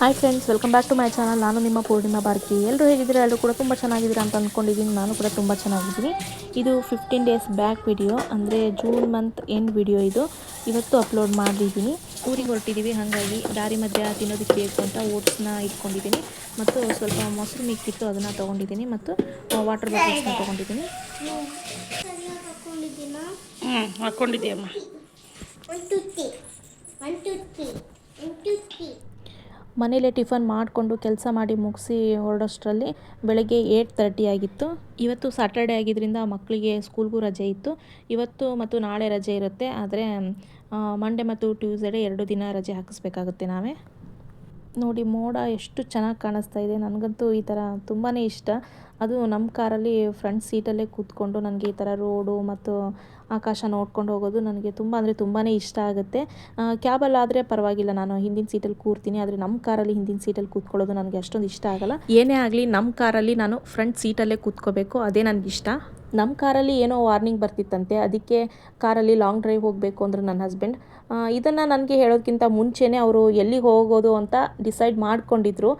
Hi friends welcome back to my channel ನಾನು ನಿಮ್ಮ ಪೂರ್ಣಿಮಾ ಬಾರ್ಕಿ ಎಲ್ಲರೂ ಹೇಗಿದ್ದೀರಾ? ಎಲ್ಲರೂ ಕೂಡ ತುಂಬ ಚೆನ್ನಾಗಿದ್ದೀರಾ ಅಂತ ಅಂದ್ಕೊಂಡಿದ್ದೀನಿ ನಾನು ಕೂಡ ತುಂಬ ಚೆನ್ನಾಗಿದ್ದೀನಿ. ಇದು ಫಿಫ್ಟೀನ್ ಡೇಸ್ ಬ್ಯಾಕ್ ವಿಡಿಯೋ ಅಂದರೆ ಜೂನ್ ಮಂತ್ ಎಂಡ್ ವಿಡಿಯೋ ಇದು. ಇವತ್ತು ಅಪ್ಲೋಡ್ ಮಾಡಿದ್ದೀನಿ. ಊರಿಗೆ ಹೊರಟಿದ್ದೀವಿ ಹಾಗಾಗಿ ದಾರಿ ಮಧ್ಯೆ ತಿನ್ನೋದಕ್ಕೆ ಬೇಕು ಅಂತ ಓಟ್ಸ್ನ ಇಟ್ಕೊಂಡಿದ್ದೀನಿ. ಮತ್ತು ಸ್ವಲ್ಪ ಮೊಸರು ಮಿಕ್ಕಿತ್ತು ಅದನ್ನು ತೊಗೊಂಡಿದ್ದೀನಿ. ಮತ್ತು ವಾಟರ್ ಬಾಟಲ್ಸ್ನ ತೊಗೊಂಡಿದ್ದೀನಿ. ಸರಿಯಾಗಿ ಹಾಕೊಂಡಿದ್ದೀನಾ ಹ್ಞೂ ಹಾಕ್ಕೊಂಡಿದ್ದೀಯಮ್ಮ ಮನೇಲೆ ಟಿಫನ್ ಮಾಡಿಕೊಂಡು ಕೆಲಸ ಮಾಡಿ ಮುಗಿಸಿ ಹೊರಡೋಷ್ಟರಲ್ಲಿ ಬೆಳಗ್ಗೆ ಏಯ್ಟ್ ತರ್ಟಿ ಆಗಿತ್ತು. ಇವತ್ತು ಸಾಟರ್ಡೆ ಆಗಿದ್ದರಿಂದ ಮಕ್ಕಳಿಗೆ ಸ್ಕೂಲ್ಗೂ ರಜೆ ಇತ್ತು. ಇವತ್ತು ಮತ್ತು ನಾಳೆ ರಜೆ ಇರುತ್ತೆ. ಆದರೆ ಮಂಡೇ ಮತ್ತು ಟ್ಯೂಸ್ಡೇ ಎರಡು ದಿನ ರಜೆ ಹಾಕಿಸ್ಬೇಕಾಗುತ್ತೆ ನಾವೇ. ನೋಡಿ, ಮೋಡ ಎಷ್ಟು ಚೆನ್ನಾಗಿ ಕಾಣಿಸ್ತಾ ಇದೆ. ನನಗಂತೂ ಈ ಥರ ತುಂಬಾ ಇಷ್ಟ. ಅದು ನಮ್ಮ ಕಾರಲ್ಲಿ ಫ್ರಂಟ್ ಸೀಟಲ್ಲೇ ಕೂತ್ಕೊಂಡು ನನಗೆ ಈ ಥರ ರೋಡು ಮತ್ತು ಆಕಾಶ ನೋಡ್ಕೊಂಡು ಹೋಗೋದು ನನಗೆ ತುಂಬ, ಅಂದರೆ ತುಂಬಾ ಇಷ್ಟ ಆಗುತ್ತೆ. ಕ್ಯಾಬಲ್ಲಾದರೆ ಪರವಾಗಿಲ್ಲ, ನಾನು ಹಿಂದಿನ ಸೀಟಲ್ಲಿ ಕೂರ್ತೀನಿ, ಆದರೆ ನಮ್ಮ ಕಾರಲ್ಲಿ ಹಿಂದಿನ ಸೀಟಲ್ಲಿ ಕೂತ್ಕೊಳ್ಳೋದು ನನಗೆ ಅಷ್ಟೊಂದು ಇಷ್ಟ ಆಗಲ್ಲ. ಏನೇ ಆಗಲಿ, ನಮ್ಮ ಕಾರಲ್ಲಿ ನಾನು ಫ್ರಂಟ್ ಸೀಟಲ್ಲೇ ಕೂತ್ಕೋಬೇಕು, ಅದೇ ನನಗಿಷ್ಟ. ನಮ್ಮ ಕಾರಲ್ಲಿ ಏನೋ ವಾರ್ನಿಂಗ್ ಬರ್ತಿತ್ತಂತೆ, ಅದಕ್ಕೆ ಕಾರಲ್ಲಿ ಲಾಂಗ್ ಡ್ರೈವ್ ಹೋಗಬೇಕು ಅಂದರು ನನ್ನ ಹಸ್ಬೆಂಡ್. ಇದನ್ನು ನನಗೆ ಹೇಳೋದಕ್ಕಿಂತ ಮುಂಚೆನೇ ಅವರು ಎಲ್ಲಿಗೆ ಹೋಗೋದು ಅಂತ ಡಿಸೈಡ್ ಮಾಡ್ಕೊಂಡಿದ್ರು.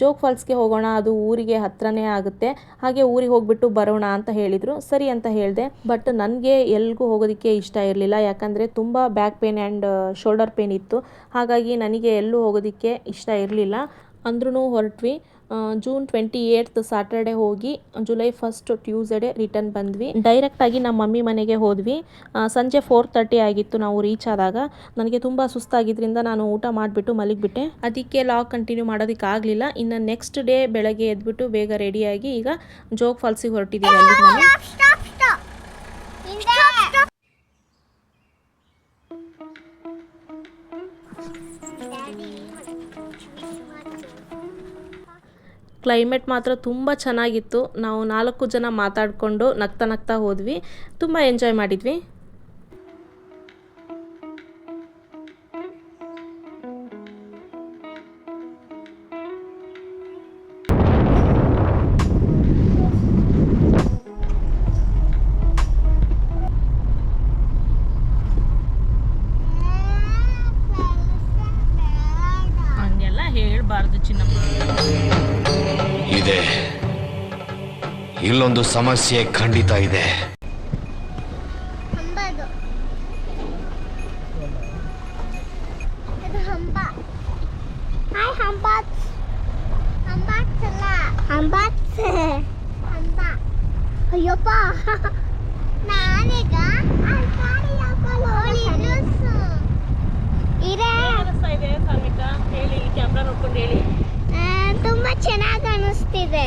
ಜೋಗ್ ಫಾಲ್ಸ್ಗೆ ಹೋಗೋಣ, ಅದು ಊರಿಗೆ ಹತ್ರನೇ ಆಗುತ್ತೆ. ಹಾಗೆ ಊರಿಗೆ ಹೋಗ್ಬಿಟ್ಟು ಬರೋಣ ಅಂತ ಹೇಳಿದರು. ಸರಿ ಅಂತ ಹೇಳಿದೆ. ಬಟ್ ನನಗೆ ಎಲ್ಗೂ ಹೋಗೋದಕ್ಕೆ ಇಷ್ಟ ಇರಲಿಲ್ಲ. ಯಾಕಂದರೆ ತುಂಬ back pain and shoulder pain ಇತ್ತು. ಹಾಗಾಗಿ ನನಗೆ ಎಲ್ಲೂ ಹೋಗೋದಕ್ಕೆ ಇಷ್ಟ ಇರಲಿಲ್ಲ. ಅಂದ್ರೂ ಹೊರಟ್ವಿ. ಜೂನ್ ಟ್ವೆಂಟಿ ಏಯ್ತ್ ಸಾಟರ್ಡೆ ಹೋಗಿ ಜುಲೈ ಫಸ್ಟ್ ಟ್ಯೂಸ್ಡೇ ರಿಟರ್ನ್ ಬಂದ್ವಿ. ಡೈರೆಕ್ಟಾಗಿ ನಮ್ಮ ಮಮ್ಮಿ ಮನೆಗೆ ಹೋದ್ವಿ. ಸಂಜೆ ಫೋರ್ ತರ್ಟಿ ಆಗಿತ್ತು ನಾವು ರೀಚ್ ಆದಾಗ. ನನಗೆ ತುಂಬ ಸುಸ್ತಾಗಿದ್ದರಿಂದ ನಾನು ಊಟ ಮಾಡಿಬಿಟ್ಟು ಮಲಗಿಬಿಟ್ಟೆ. ಅದಕ್ಕೆ ಲಾಗ್ ಕಂಟಿನ್ಯೂ ಮಾಡೋದಕ್ಕೆ ಆಗಲಿಲ್ಲ ಇನ್ನು ನೆಕ್ಸ್ಟ್ ಡೇ ಬೆಳಗ್ಗೆ ಎದ್ಬಿಟ್ಟು ಬೇಗ ರೆಡಿಯಾಗಿ ಈಗ ಜೋಗ್ ಫಾಲ್ಸಿಗೆ ಹೊರಟಿದ್ದೀವಿ ಅಲ್ಲಿ ನಾನು ಕ್ಲೈಮೇಟ್ ಮಾತ್ರ ತುಂಬ ಚೆನ್ನಾಗಿತ್ತು. ನಾವು ನಾಲ್ಕು ಜನ ಮಾತಾಡಿಕೊಂಡು ನಗ್ತಾ ನಗ್ತಾ ಹೋದ್ವಿ. ತುಂಬ ಎಂಜಾಯ್ ಮಾಡಿದ್ವಿ. ಇಲ್ಲೊಂದು ಸಮಸ್ಯೆ ಖಂಡಿತ ಇದೆ. ಅಯ್ಯಪ್ಪ. ನಾನೀಗ ಇದೆ ಅನಿಸ್ತಾ ಇದೆ ಸಾಲ್ಮಿಕಾ ಹೇಳಿ ಕ್ಯಾಮ್ರಾ ನೋಡ್ಕೊಂಡು ಹೇಳಿ. ತುಂಬಾ ಚೆನ್ನಾಗಿ ಅನಿಸ್ತಿದೆ.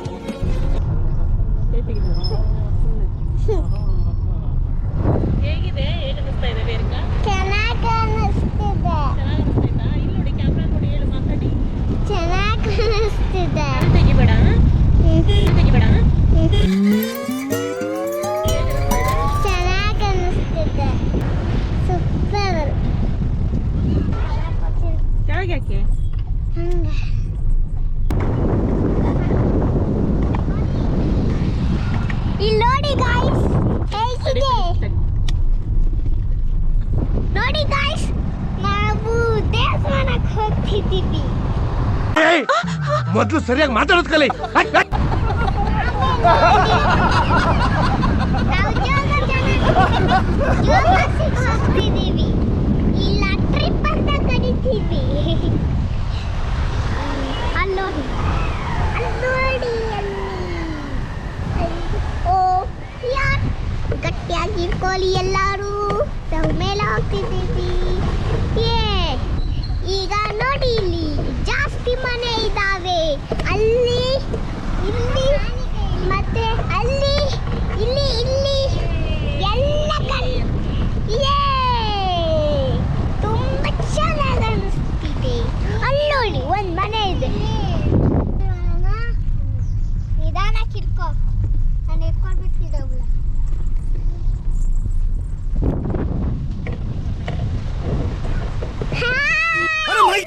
ಮೊದಲು ಸರಿಯಾಗಿ ಮಾತಾಡೋದು ಕಲಿ. ಗಟ್ಟಿಯಾಗಿ ಇಟ್ಕೊಳ್ಳಿ ಮೇಲೆ ಹೋಗ್ತಿದ್ದೀವಿ ಈಗ ನೋಡಿ ಇಲ್ಲಿ ಜಾಸ್ತಿ ಮನೆ ಅಲ್ಲಿ, ಇಲ್ಲಿ, ಮತ್ತೆ ಅಲ್ಲಿ, ಇಲ್ಲಿ ಇಲ್ಲಿ, ಎಲ್ಲ ಕಲ್ ತುಂಬ ಚೆನ್ನಾಗಿ ಅನಿಸ್ತಿದೆ. ಅಲ್ಲಿ ನೋಡಿ, ಒಂದು ಮನೆ ಇದೆ. ನಿಧಾನಕ್ಕೆ ಇಟ್ಕೋ ನಾನು ಇಟ್ಕೊಂಡ್ಬಿಟ್ಟಿದ್ದೆ ಅವಳ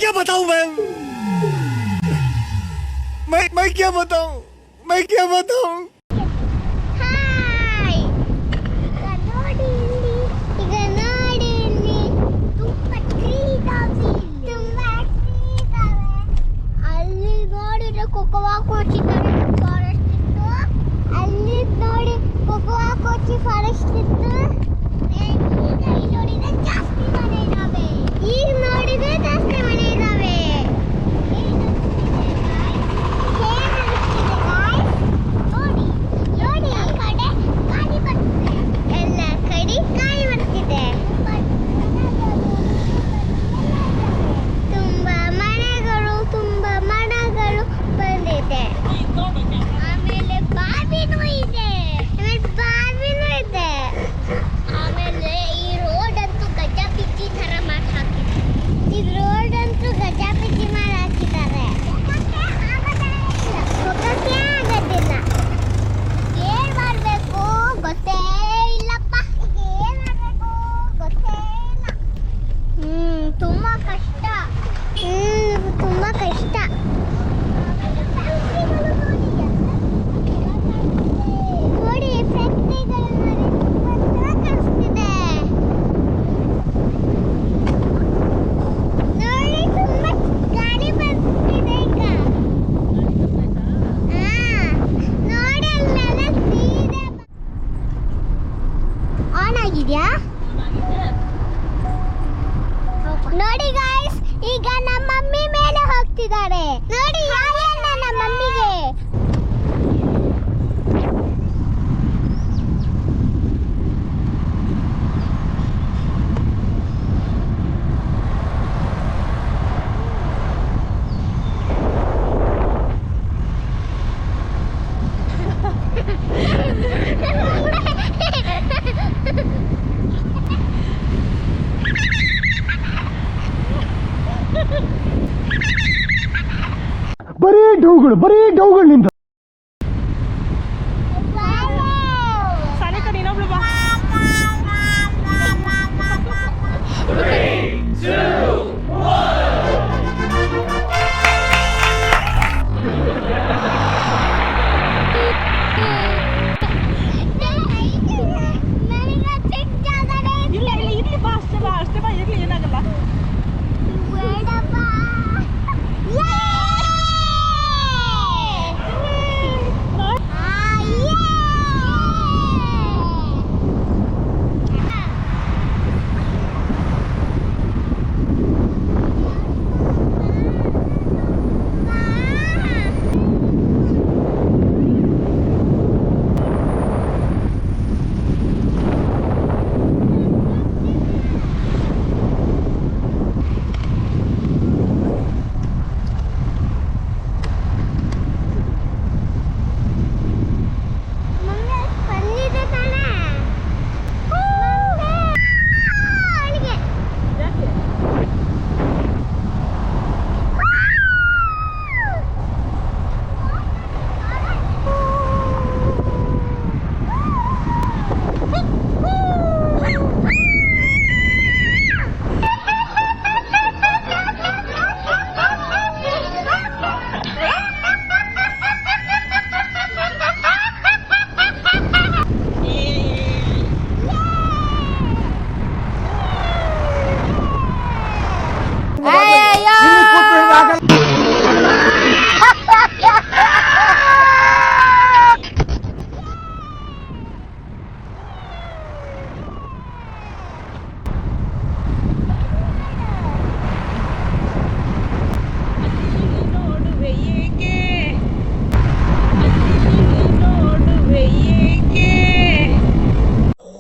क्या बताऊं मैं क्या बताऊं मैं क्या बताऊं ಜಾಸ್ತಿ ಮನೆ ಇದಾವೆ ಈಗ ನೋಡಿದ್ರೆ ಜಾಸ್ತಿ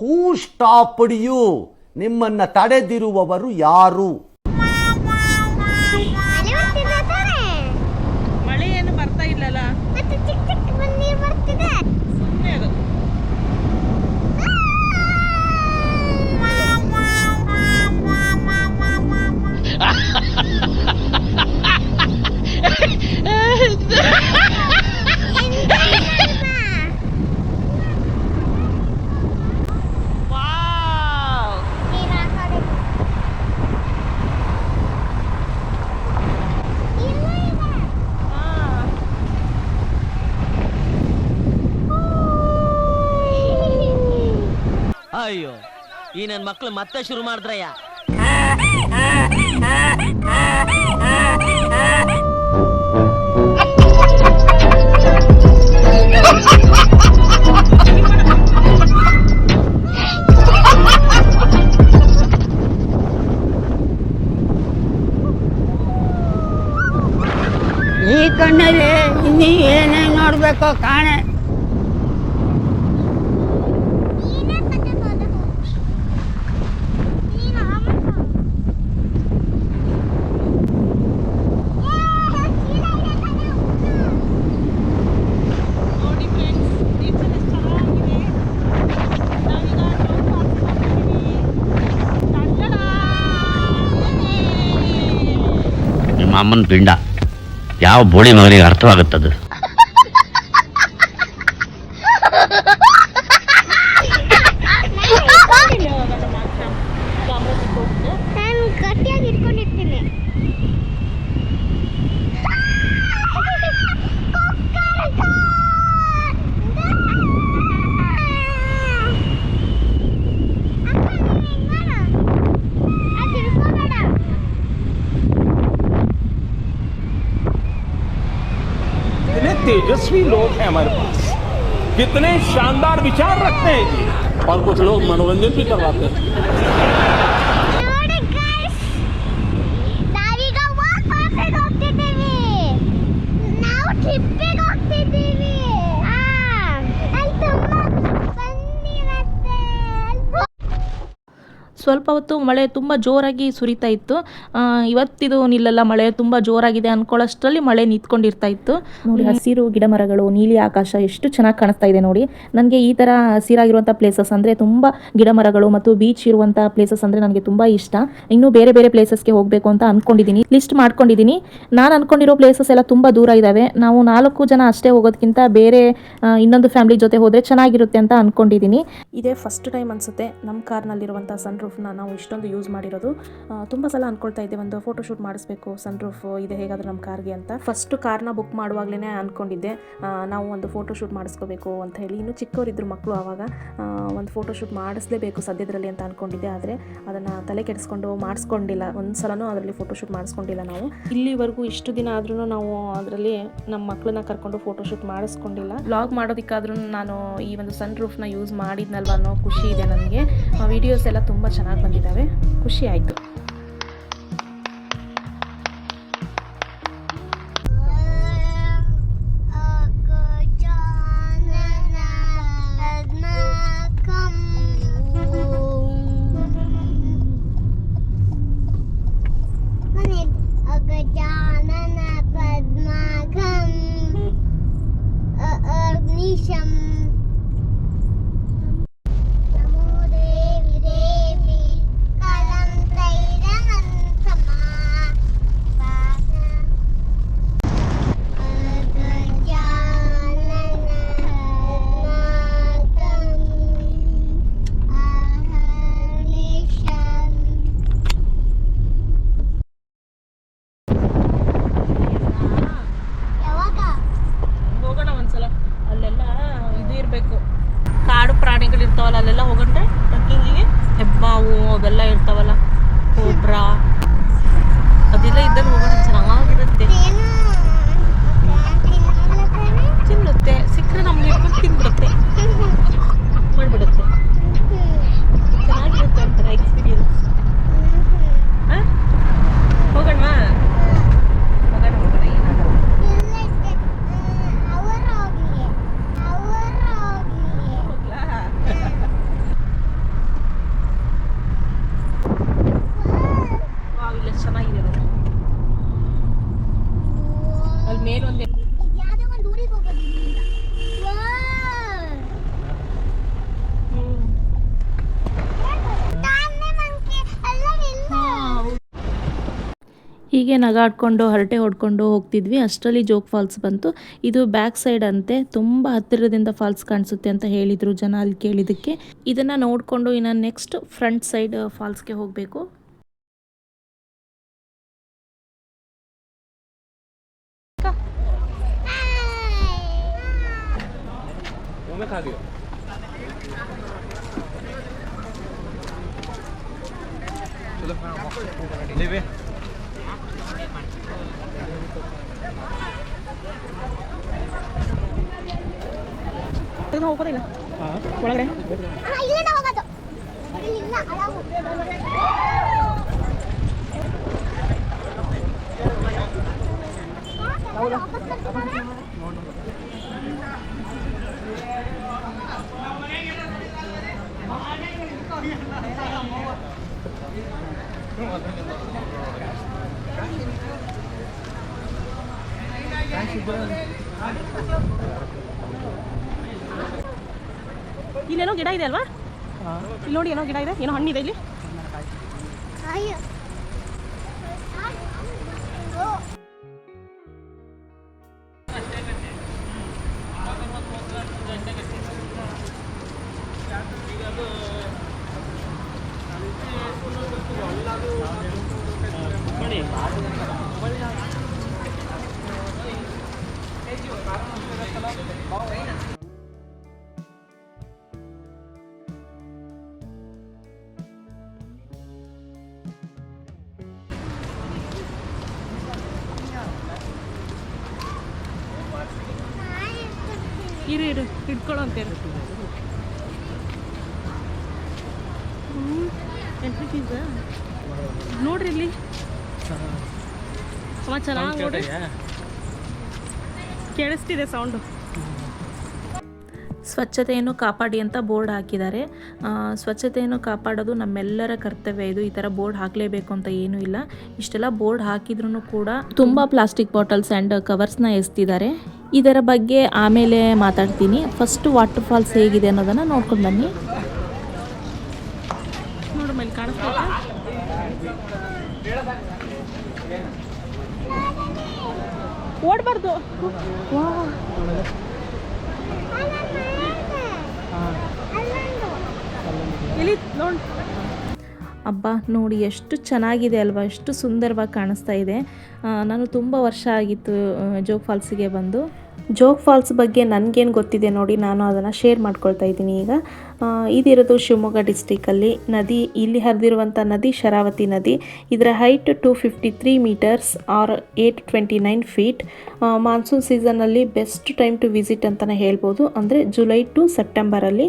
ಹೂ ಸ್ಟಾಪ್ಡ್ ಯು ನಿಮ್ಮನ್ನು ತಡೆದಿರುವವರು ಯಾರು? ಅಯ್ಯೋ ಈ ನನ್ನ ಮಕ್ಳು ಮತ್ತೆ ಶುರು ಮಾಡಿದ್ರಯ್ಯ. ಅಮ್ಮನ ಪಿಂಡ. ಯಾವ ಬೋಳಿ ಮಗನಿಗೆ ಅರ್ಥವಾಗುತ್ತದು? हैं हमारे पास। कितने शानदार विचार रखते हैं जी और कुछ लोग मनोरंजन भी करवाते हैं। ಹೊತ್ತು ಮಳೆ ತುಂಬ ಜೋರಾಗಿ ಸುರಿತಾ ಇತ್ತು. ಆ, ಇವತ್ತಿದು ನಿಲ್ಲಲ್ಲ ಮಳೆ ತುಂಬ ಜೋರಾಗಿದೆ ಅನ್ಕೊಳ್ಳೋಷ್ಟರಲ್ಲಿ ಮಳೆ ನಿಂತ್ಕೊಂಡಿರ್ತಾ ಇತ್ತು. ನೋಡಿ ಹಸಿರು ಗಿಡ ಮರಗಳು ನೀಲಿ ಆಕಾಶ ಎಷ್ಟು ಚೆನ್ನಾಗಿ ಕಾಣಿಸ್ತಾ ಇದೆ ನೋಡಿ. ನನಗೆ ಈ ಥರ ಹಸಿರಾಗಿರುವಂಥ ಪ್ಲೇಸಸ್ ಅಂದರೆ ತುಂಬ ಗಿಡ ಮರಗಳು ಮತ್ತು ಬೀಚ್ ಇರುವಂಥ ಪ್ಲೇಸಸ್ ಅಂದರೆ ನನಗೆ ತುಂಬ ಇಷ್ಟ. ಇನ್ನೂ ಬೇರೆ ಬೇರೆ ಪ್ಲೇಸಸ್ಗೆ ಹೋಗಬೇಕು ಅಂತ ಅಂದ್ಕೊಂಡಿದ್ದೀನಿ ಲಿಸ್ಟ್ ಮಾಡ್ಕೊಂಡಿದ್ದೀನಿ ನಾನು ಅಂದ್ಕೊಂಡಿರೋ ಪ್ಲೇಸಸ್ ಎಲ್ಲ ತುಂಬ ದೂರ ಇದ್ದಾವೆ ನಾವು ನಾಲ್ಕು ಜನ ಅಷ್ಟೇ ಹೋಗೋದಕ್ಕಿಂತ ಬೇರೆ ಇನ್ನೊಂದು ಫ್ಯಾಮಿಲಿ ಜೊತೆ ಹೋದರೆ ಚೆನ್ನಾಗಿರುತ್ತೆ ಅಂತ ಅಂದ್ಕೊಂಡಿದ್ದೀನಿ ಇದೇ ಫಸ್ಟ್ ಟೈಮ್ ಅನಿಸುತ್ತೆ ನಮ್ಮ ಕಾರ್ನಲ್ಲಿರುವಂಥ ಸನ್ ರೂಫ್ನ ನಾವು ಇಷ್ಟೊಂದು ಯೂಸ್ ಮಾಡಿರೋದು. ತುಂಬ ಸಲ ಅಂದ್ಕೊಳ್ತಾ ಇದ್ದೆ, ಒಂದು ಫೋಟೋ ಶೂಟ್ ಮಾಡಿಸ್ಬೇಕು ಸನ್ ರೂಫ್ ಇದೆ ಹೇಗಾದರೂ ನಮ್ಮ ಕಾರ್ಗೆ ಅಂತ. ಫಸ್ಟ್ ಕಾರ್ನ ಬುಕ್ ಮಾಡುವಾಗಲೇ ಅಂದ್ಕೊಂಡಿದ್ದೆ ನಾವು ಒಂದು ಫೋಟೋ ಶೂಟ್ ಮಾಡಿಸ್ಕೋಬೇಕು ಅಂತ ಹೇಳಿ. ಇನ್ನೂ ಚಿಕ್ಕವರಿದ್ದರು ಮಕ್ಕಳು ಆವಾಗ ಒಂದು ಫೋಟೋ ಶೂಟ್ ಮಾಡಿಸ್ಲೇಬೇಕು ಸದ್ಯದರಲ್ಲಿ ಅಂತ ಅಂದ್ಕೊಂಡಿದ್ದೆ ಆದರೆ ಅದನ್ನು ತಲೆ ಕೆಡಿಸ್ಕೊಂಡು ಮಾಡಿಸ್ಕೊಂಡಿಲ್ಲ. ಒಂದು ಸಲನೂ ಅದರಲ್ಲಿ ಫೋಟೋ ಶೂಟ್ ಮಾಡಿಸ್ಕೊಂಡಿಲ್ಲ ನಾವು. ಇಲ್ಲಿವರೆಗೂ ಇಷ್ಟು ದಿನ ಆದ್ರೂ ನಾವು ಅದರಲ್ಲಿ ನಮ್ಮ ಮಕ್ಕಳನ್ನ ಕರ್ಕೊಂಡು ಫೋಟೋಶೂಟ್ ಮಾಡಿಸ್ಕೊಂಡಿಲ್ಲ. ಬ್ಲಾಗ್ ಮಾಡೋದಕ್ಕಾದ್ರೂ ನಾನು ಈ ಒಂದು ಸನ್ ರೂಫ್ನ ಯೂಸ್ ಮಾಡಿದ್ನಲ್ವ ಅನ್ನೋ ಖುಷಿ ಇದೆ ನನಗೆ. ವಿಡಿಯೋಸ್ ಎಲ್ಲ ತುಂಬ ಚೆನ್ನಾಗಿ ಬಂದಿದ್ದಾವೆ ಖುಷಿ ಆಯಿತು. ಒಂದ್ಸಲ ಅಲ್ಲೆಲ್ಲ ಇದು ಇರಬೇಕು. ಕಾಡು ಪ್ರಾಣಿಗಳು ಇರ್ತಾವಲ್ಲ ಅಲ್ಲೆಲ್ಲ ಹೋಗಂಡ್ರೆ ಟ್ರಕ್ಕಿಂಗಿಗೆ ಹೆಬ್ಬಾವು ಅವೆಲ್ಲ ಇರ್ತಾವಲ್ಲ, ಕೋಬ್ರಾ. ಅದೆಲ್ಲ ಇದ್ದಲ್ಲಿ ಹೋಗೋಣ, ಚೆನ್ನಾಗಿರುತ್ತೆ? ತಿನ್ನುತ್ತೆ, ಸಿಕ್ಕರೆ ನಮ್ಗೆ ಇಟ್ಕೊಂಡು ತಿನ್ಬಿಡುತ್ತೆ. ಮಾಡಿಬಿಡುತ್ತೆ. ಚೆನ್ನಾಗಿರುತ್ತೆ ಒಂಥರ ಎಕ್ಸ್ಪೀರಿಯನ್ಸ್ ಹೋಗೋಣ ಹೋಗೋಣ ಹೋಗೋಣ ಏನಾಗಲ್ಲ ಇಲ್ಲೈತೆ. ಅವರು ಹೋಗ್ಲಿ ಅವರು ಹೋಗ್ಲಿ ಹೋಗ್ಲಾ ವಾವ್ ಇಲ್ಲ ಚೆನ್ನಾಗಿದೆ ನೋಡಿ. ಅಲ್ಲಿ ಮೇಲೊಂದು ಯಾವ್ದೋ ಒಂದು ಊರಿಗೆ ಹೋಗೋದು ಇಲ್ಲಿಂದ. ತಾನೇ ಮಂಕಿ ಎಲ್ಲ ಇಲ್ಲ. ಹೀಗೆ ನಗಾಡ್ಕೊಂಡು ಹರಟೆ ಹೊಡ್ಕೊಂಡು ಹೋಗ್ತಿದ್ವಿ ಅಷ್ಟರಲ್ಲಿ ಜೋಗ್ ಫಾಲ್ಸ್ ಬಂತು ಇದು ಬ್ಯಾಕ್ ಸೈಡ್ ಅಂತೆ ತುಂಬ ಹತ್ತಿರದಿಂದ ಫಾಲ್ಸ್ ಕಾಣಿಸುತ್ತೆ ಅಂತ ಹೇಳಿದರು ಜನ ಅಲ್ಲಿ ಕೇಳಿದ್ದಕ್ಕೆ ಇದನ್ನು ನೋಡಿಕೊಂಡು ಇನ್ನು ನೆಕ್ಸ್ಟ್ ಫ್ರಂಟ್ ಸೈಡ್ ಫಾಲ್ಸ್ಗೆ ಹೋಗಬೇಕು मैं ಹತ್ತಿದ್ರೆ ಹೋಗೋದಿಲ್ಲ ಒಳಗಡೆ ಇಲ್ಲಿಂದ ಹೋಗೋದು ಇಲ್ಲಿಂದ ಹೌದಾ Thank you, ಇಲ್ಲೇನೋ ಗಿಡ ಇದೆ ಅಲ್ವಾ? ಇಲ್ಲಿ ನೋಡಿ ಏನೋ ಗಿಡ ಇದೆ. ಏನೋ ಹಣ್ಣಿದೆ ಇಲ್ಲಿ. ಇರು ಇರು ಇಟ್ಕೊಳ್ಳೋ ಫೀಸ್ ನೋಡ್ರಿ ಇಲ್ಲಿ. ಚೆನ್ನಾಗಿ ನೋಡ್ರಿ. ಕೇಳಿಸ್ತಿದೆ ಸೌಂಡು ಸ್ವಚ್ಛತೆಯನ್ನು ಕಾಪಾಡಿ ಅಂತ ಬೋರ್ಡ್ ಹಾಕಿದ್ದಾರೆ. ಸ್ವಚ್ಛತೆಯನ್ನು ಕಾಪಾಡೋದು ನಮ್ಮೆಲ್ಲರ ಕರ್ತವ್ಯ. ಇದು ಈ ಥರ ಬೋರ್ಡ್ ಹಾಕಲೇಬೇಕು ಅಂತ ಏನೂ ಇಲ್ಲ. ಇಷ್ಟೆಲ್ಲ ಬೋರ್ಡ್ ಹಾಕಿದ್ರೂ ಕೂಡ ತುಂಬ ಪ್ಲಾಸ್ಟಿಕ್ ಬಾಟಲ್ಸ್ ಆ್ಯಂಡ್ ಕವರ್ಸ್ನ ಎಸ್ತಿದ್ದಾರೆ. ಇದರ ಬಗ್ಗೆ ಆಮೇಲೆ ಮಾತಾಡ್ತೀನಿ. ಫಸ್ಟ್ ವಾಟರ್ ಫಾಲ್ಸ್ ಹೇಗಿದೆ ಅನ್ನೋದನ್ನು ನೋಡ್ಕೊಂಡು ಬನ್ನಿ. ಓಡಬಾರ್ದು. ಅಬ್ಬಾ, ನೋಡಿ ಎಷ್ಟು ಚೆನ್ನಾಗಿದೆ ಅಲ್ವಾ? ಎಷ್ಟು ಸುಂದರವಾಗಿ ಕಾಣಿಸ್ತಾ ಇದೆ. ನಾನು ತುಂಬ ವರ್ಷ ಆಗಿತ್ತು ಜೋಗ್ ಫಾಲ್ಸಿಗೆ ಬಂದು. ಜೋಗ್ ಫಾಲ್ಸ್ ಬಗ್ಗೆ ನನಗೇನು ಗೊತ್ತಿದೆ ನೋಡಿ ನಾನು ಅದನ್ನು ಶೇರ್ ಮಾಡ್ಕೊಳ್ತಾ ಇದ್ದೀನಿ ಈಗ. ಇದಿರೋದು ಶಿವಮೊಗ್ಗ ಡಿಸ್ಟಿಕಲ್ಲಿ ನದಿ, ಇಲ್ಲಿ ಹರಿದಿರುವಂಥ ನದಿ ಶರಾವತಿ ನದಿ. ಇದರ height two fifty three metres or eight twenty nine feet monsoon ಸೀಸನಲ್ಲಿ ಬೆಸ್ಟ್ ಟೈಮ್ ಟು ವಿಸಿಟ್ ಅಂತಲೇ ಹೇಳ್ಬೋದು. ಅಂದರೆ ಜುಲೈ ಟು ಸೆಪ್ಟೆಂಬರಲ್ಲಿ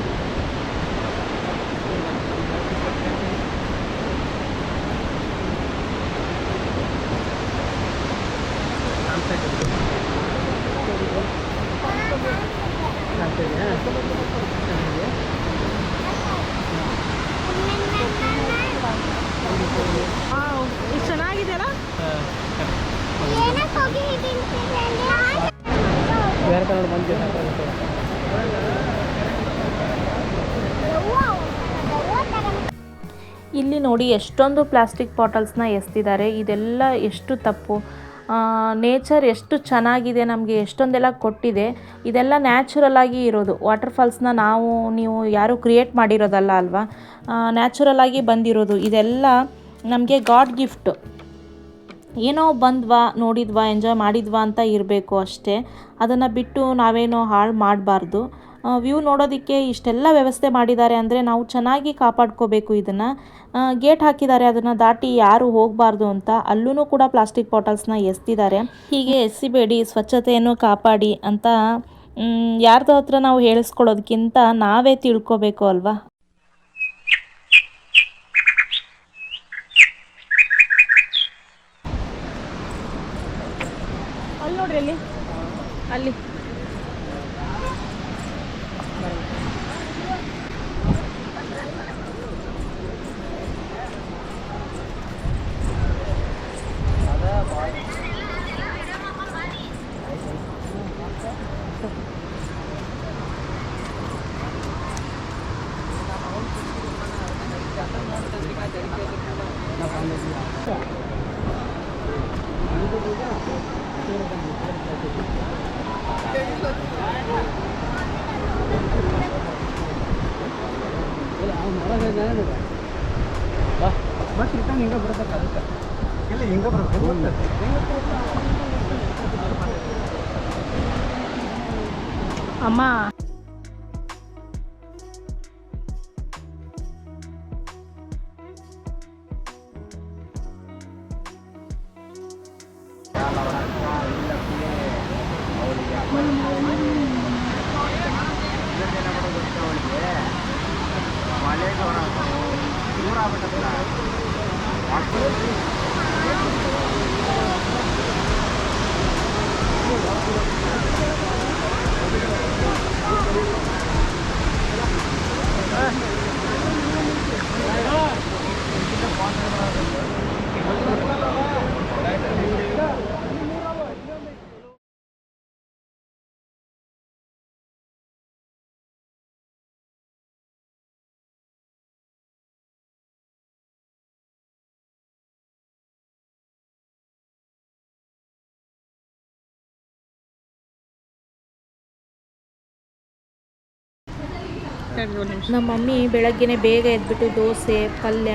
ಎಷ್ಟು ಚೆನ್ನಾಗಿದೆಯಲ್ಲ ಏನಕ್ಕೆ ಹೋಗಿ ತಿಂತಿದ್ದೆ ಇಲ್ಲಿ ನೋಡಿ ಎಷ್ಟೊಂದು ಪ್ಲಾಸ್ಟಿಕ್ ಬಾಟಲ್ಸ್ನ ಎಸ್ತಿದ್ದಾರೆ. ಇದೆಲ್ಲ ಎಷ್ಟು ತಪ್ಪು? ನೇಚರ್ ಎಷ್ಟು ಚೆನ್ನಾಗಿದೆ, ನಮಗೆ ಎಷ್ಟೊಂದೆಲ್ಲ ಕೊಟ್ಟಿದೆ. ಇದೆಲ್ಲ ನ್ಯಾಚುರಲ್ ಆಗಿ ಇರೋದು. ವಾಟರ್ ಫಾಲ್ಸ್ನ ನಾವು, ನೀವು ಯಾರೂ ಕ್ರಿಯೇಟ್ ಮಾಡಿರೋದಲ್ಲ ಅಲ್ವಾ? ನ್ಯಾಚುರಲ್ ಆಗಿ ಬಂದಿರೋದು. ಇದೆಲ್ಲ ನಮಗೆ ಗಾಡ್ ಗಿಫ್ಟ್. ಏನೋ ಬಂದ್ವಾ, ನೋಡಿದ್ವಾ, ಎಂಜಾಯ್ ಮಾಡಿದ್ವಾ ಅಂತ ಇರಬೇಕು ಅಷ್ಟೇ. ಅದನ್ನು ಬಿಟ್ಟು ನಾವೇನೋ ಹಾಳು ಮಾಡಬಾರ್ದು. ವ್ಯೂ ನೋಡೋದಕ್ಕೆ ಇಷ್ಟೆಲ್ಲ ವ್ಯವಸ್ಥೆ ಮಾಡಿದ್ದಾರೆ ಅಂದರೆ ನಾವು ಚೆನ್ನಾಗಿ ಕಾಪಾಡ್ಕೋಬೇಕು ಇದನ್ನು. ಗೇಟ್ ಹಾಕಿದ್ದಾರೆ, ಅದನ್ನು ದಾಟಿ ಯಾರು ಹೋಗಬಾರ್ದು ಅಂತ. ಅಲ್ಲೂ ಕೂಡ ಪ್ಲಾಸ್ಟಿಕ್ ಬಾಟಲ್ಸ್ನ ಎಸ್ತಿದ್ದಾರೆ. ಹೀಗೆ ಎಸಿಬೇಡಿ ಸ್ವಚ್ಛತೆಯನ್ನು ಕಾಪಾಡಿ ಅಂತ ಯಾರ್ದೋ ಹತ್ರ ನಾವು ಹೇಳಿಸ್ಕೊಳ್ಳೋದಕ್ಕಿಂತ ನಾವೇ ತಿಳ್ಕೊಬೇಕು ಅಲ್ವಾ? ಅಲ್ಲಿ ನೋಡ್ರಿ, ಅಲ್ಲಿ. ಅಲ್ಲಿ. ಅಮ್ಮ ತಡಿ ಒಂದು ನಿಮಿಷ ನಮ್ಮ ಮಮ್ಮಿ ಬೆಳಗ್ಗೆನೆ ಬೇಗ ಎದ್ಬಿಟ್ಟು ದೋಸೆ, ಪಲ್ಯ,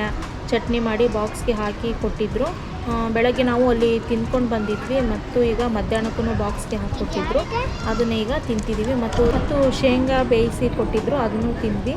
ಚಟ್ನಿ ಮಾಡಿ ಬಾಕ್ಸ್ಗೆ ಹಾಕಿ ಕೊಟ್ಟಿದ್ರು. ಬೆಳಗ್ಗೆ ನಾವು ಅಲ್ಲಿ ತಿಂದ್ಕೊಂಡು ಬಂದಿದ್ವಿ. ಮತ್ತು ಈಗ ಮಧ್ಯಾಹ್ನಕ್ಕೂ ಬಾಕ್ಸ್ಗೆ ಹಾಕಿಕೊಟ್ಟಿದ್ರು. ಅದನ್ನ ಈಗ ತಿಂತಿದ್ದೀವಿ. ಮತ್ತು ಮತ್ತು ಶೇಂಗಾ ಬೇಯಿಸಿ ಕೊಟ್ಟಿದ್ರು. ಅದನ್ನು ತಿಂದ್ವಿ.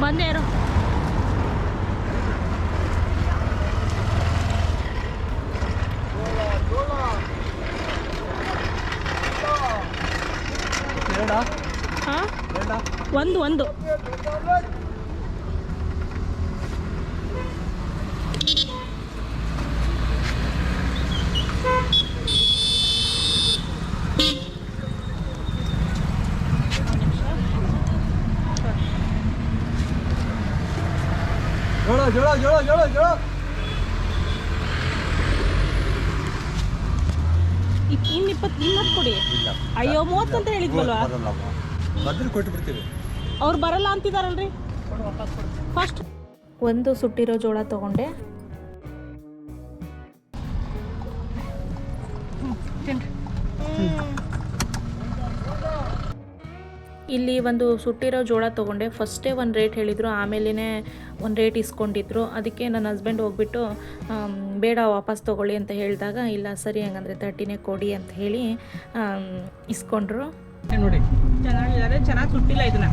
ಬಂದೆ ಇರು ಹಾ? ಒಂದು ಒಂದು ಇಪ್- ಇನ್ನು ಇಪ್ಪತ್ತು ಇನ್ನತ್ತು ಕೊಡಿ. ಅಯ್ಯೋ ಮೂವತ್ತು ಅಂತ ಹೇಳಿದ್ವಲ್ವಾ ಅವ್ರು. ಬರಲ್ಲ ಅಂತಿದಾರಲ್ರಿ? ಫಸ್ಟ್ ಒಂದು ಸುಟ್ಟಿರೋ ಜೋಳ ತಗೊಂಡೆ. ಇಲ್ಲಿ ಒಂದು ಸುಟ್ಟಿರೋ ಜೋಳ ತೊಗೊಂಡೆ. ಫಸ್ಟೇ ಒಂದು ರೇಟ್ ಹೇಳಿದರು ಆಮೇಲೆ ಒಂದು ರೇಟ್ ಇಸ್ಕೊಂಡಿದ್ರು. ಅದಕ್ಕೆ ನನ್ನ ಹಸ್ಬೆಂಡ್ ಹೋಗ್ಬಿಟ್ಟು ಬೇಡ ವಾಪಸ್ ತೊಗೊಳ್ಳಿ ಅಂತ ಹೇಳಿದಾಗ, ಇಲ್ಲ ಸರಿ ಹಂಗಂದ್ರೆ ತರ್ಟಿನೇ ಕೊಡಿ ಅಂತ ಹೇಳಿ ಇಸ್ಕೊಂಡ್ರು. ನೋಡಿ. ಚೆನ್ನಾಗಿದ್ದಾರೆ, ಚೆನ್ನಾಗಿ ಸುಟ್ಟಿಲ್ಲ ಇದನ್ನ.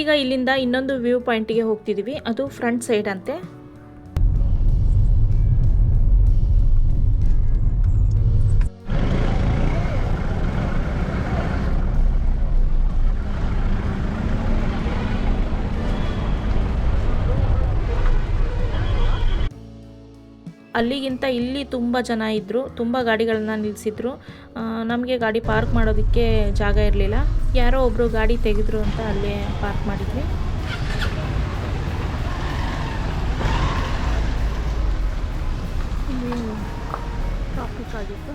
ಈಗ ಇಲ್ಲಿಂದ ಇನ್ನೊಂದು ವ್ಯೂ ಪಾಯಿಂಟಿಗೆ ಹೋಗ್ತಿದ್ದೀವಿ ಅದು ಫ್ರಂಟ್ ಸೈಡ್ ಅಂತೆ. ಅಲ್ಲಿಗಿಂತ ಇಲ್ಲಿ ತುಂಬ ಜನ ಇದ್ದರು ತುಂಬ ಗಾಡಿಗಳನ್ನ ನಿಲ್ಲಿಸಿದ್ರು ನಮಗೆ ಗಾಡಿ ಪಾರ್ಕ್ ಮಾಡೋದಕ್ಕೆ ಜಾಗ ಇರಲಿಲ್ಲ. ಯಾರೋ ಒಬ್ಬರು ಗಾಡಿ ತೆಗೆದ್ರು ಅಂತ ಅಲ್ಲೇ ಪಾರ್ಕ್ ಮಾಡಿದ್ವಿ. ಟ್ರಾಫಿಕ್ ಆಗಿತ್ತು.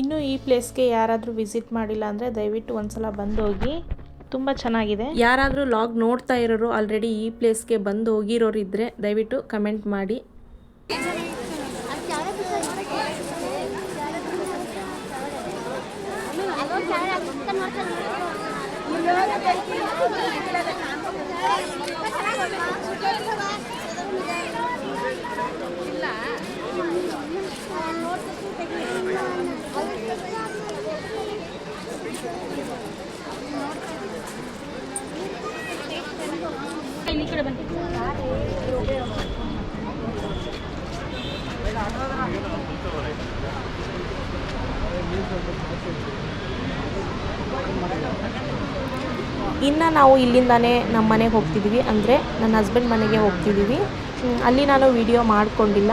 ಇನ್ನು ಈ ಪ್ಲೇಸ್ಗೆ ಯಾರಾದರೂ ವಿಸಿಟ್ ಮಾಡಿಲ್ಲ ಅಂದರೆ ದಯವಿಟ್ಟು ಒಂದ್ಸಲ ಬಂದು ಹೋಗಿ ತುಂಬ ಚೆನ್ನಾಗಿದೆ. ಯಾರಾದರೂ ಲಾಗ್ ನೋಡ್ತಾ ಇರೋರು ಆಲ್ರೆಡಿ ಈ ಪ್ಲೇಸ್ಗೆ ಬಂದು ಹೋಗಿರೋರು ಇದ್ದರೆ ದಯವಿಟ್ಟು ಕಮೆಂಟ್ ಮಾಡಿ. ಇನ್ನು ನಾವು ಇಲ್ಲಿಂದಾನೇ ನಮ್ಮ ಮನೆಗೆ ಹೋಗ್ತಿದ್ದೀವಿ ಅಂದರೆ ನನ್ನ ಹಸ್ಬೆಂಡ್ ಮನೆಗೆ ಹೋಗ್ತಿದ್ದೀವಿ ಅಲ್ಲಿ ನಾನು ವಿಡಿಯೋ ಮಾಡ್ಕೊಂಡಿಲ್ಲ.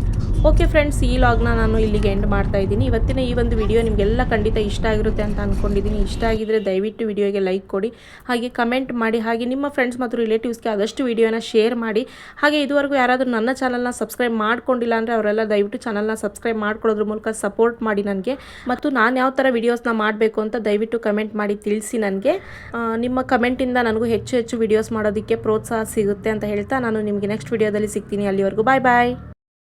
ಓಕೆ ಫ್ರೆಂಡ್ಸ್ ಈ ಲಾಗ್ನ ನಾನು ಇಲ್ಲಿಗೆ ಎಂಡ್ ಮಾಡ್ತಾ ಇದ್ದೀನಿ. ಇವತ್ತಿನ ಈ ಒಂದು ವಿಡಿಯೋ ನಿಮಗೆಲ್ಲ ಖಂಡಿತ ಇಷ್ಟ ಆಗಿರುತ್ತೆ ಅಂತ ಅಂದ್ಕೊಂಡಿದ್ದೀನಿ ಇಷ್ಟ ಆಗಿದ್ರೆ ದಯವಿಟ್ಟು ವಿಡಿಯೋಗೆ ಲೈಕ್ ಕೊಡಿ. ಹಾಗೆ ಕಮೆಂಟ್ ಮಾಡಿ, ಹಾಗೆ ನಿಮ್ಮ ಫ್ರೆಂಡ್ಸ್ ಮತ್ತು ರಿಲೇಟಿವ್ಸ್ಗೆ ಆದಷ್ಟು ವಿಡಿಯೋನ ಶೇರ್ ಮಾಡಿ. ಹಾಗೆ ಇದುವರೆಗೂ ಯಾರಾದರೂ ನನ್ನ ಚಾನಲ್ನ ಸಬ್ಸ್ಕ್ರೈಬ್ ಮಾಡ್ಕೊಂಡಿಲ್ಲ ಅಂದರೆ ಅವರೆಲ್ಲ ದಯವಿಟ್ಟು ಚಾನಲ್ನ ಸಬ್ಸ್ಕ್ರೈಬ್ ಮಾಡ್ಕೊಳ್ಳೋದ್ರ ಮೂಲಕ ಸಪೋರ್ಟ್ ಮಾಡಿ ನನಗೆ. ಮತ್ತು ನಾನು ಯಾವ ಥರ ವೀಡಿಯೋಸ್ನ ಮಾಡಬೇಕು ಅಂತ ದಯವಿಟ್ಟು ಕಮೆಂಟ್ ಮಾಡಿ ತಿಳಿಸಿ ನನಗೆ. ನಿಮ್ಮ ಕಮೆಂಟಿಂದ ನನಗೂ ಹೆಚ್ಚು ಹೆಚ್ಚು ವೀಡಿಯೋಸ್ ಮಾಡೋದಕ್ಕೆ ಪ್ರೋತ್ಸಾಹ ಸಿಗುತ್ತೆ ಅಂತ ಹೇಳ್ತಾ ನಾನು ನಿಮಗೆ ನೆಕ್ಸ್ಟ್ ವಿಡಿಯೋದಲ್ಲಿ ಸಿಗ್ತೀನಿ. ಅಲ್ಲಿವರೆಗೂ ಬಾಯ್ ಬಾಯ್